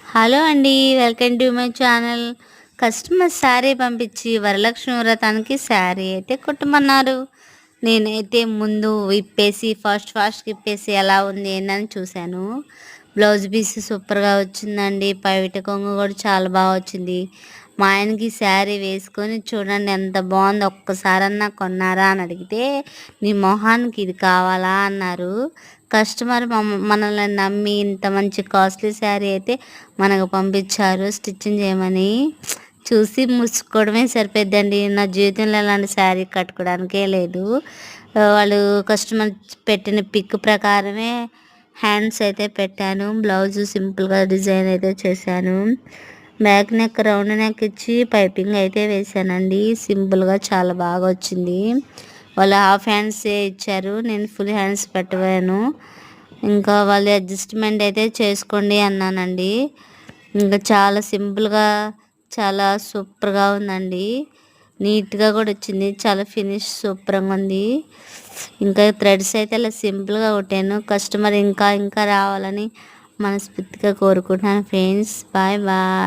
Hello అండి welcome to my channel. Customer sari పంపించి వరలక్ష్మి వ్రతానికి శారీ అయితే కుట్టమన్నారు. నేనైతే ముందు విప్పేసి ఫాస్ట్ ఫాస్ట్ విప్పేసి ఎలా ఉంది ఏంటని చూశాను. బ్లౌజ్ పీస్ సూపర్గా వచ్చిందండి పైవిట కొంగు కూడా చాలా బాగా వచ్చింది. మా ఆయనకి శారీ వేసుకొని చూడండి ఎంత బాగుంది ఒక్కసారన్నా కొన్నారా అని అడిగితే నీ మొహానికి ఇది కావాలా? అన్నారు. కస్టమర్ మనల్ని నమ్మి ఇంత మంచి కాస్ట్లీ శారీ అయితే మనకు పంపించారు. స్టిచ్చింగ్ చేయమని చూసి ముసుకోవడమే సరిపోద్దండి నా జీవితంలో ఇలాంటి శారీ కట్టుకోవడానికే లేదు. వాళ్ళు కస్టమర్ పెట్టిన పిక్ ప్రకారమే హ్యాండ్స్ అయితే పెట్టాను. బ్లౌజ్ సింపుల్గా డిజైన్ అయితే చేశాను. బ్యాక్ నెక్ రౌండ్ నెక్ ఇచ్చి పైపింగ్ అయితే వేసానండి సింపుల్గా చాలా బాగా వచ్చింది. వాళ్ళు హాఫ్ హ్యాండ్సే ఇచ్చారు. నేను ఫుల్ హ్యాండ్స్ పెట్టవాను ఇంకా వాళ్ళు అడ్జస్ట్మెంట్ అయితే చేసుకోండి అన్నానండి. ఇంకా చాలా సింపుల్గా చాలా సూపర్గా ఉందండి. నీట్గా కూడా వచ్చింది. చాలా ఫినిష్ సూపర్గా ఉంది. ఇంకా థ్రెడ్స్ అయితే అలా సింపుల్గా కొట్టాను. కస్టమర్ ఇంకా ఇంకా రావాలని మనస్ఫూర్తిగా కోరుకుంటున్నాను ఫ్రెండ్స్ బాయ్ బాయ్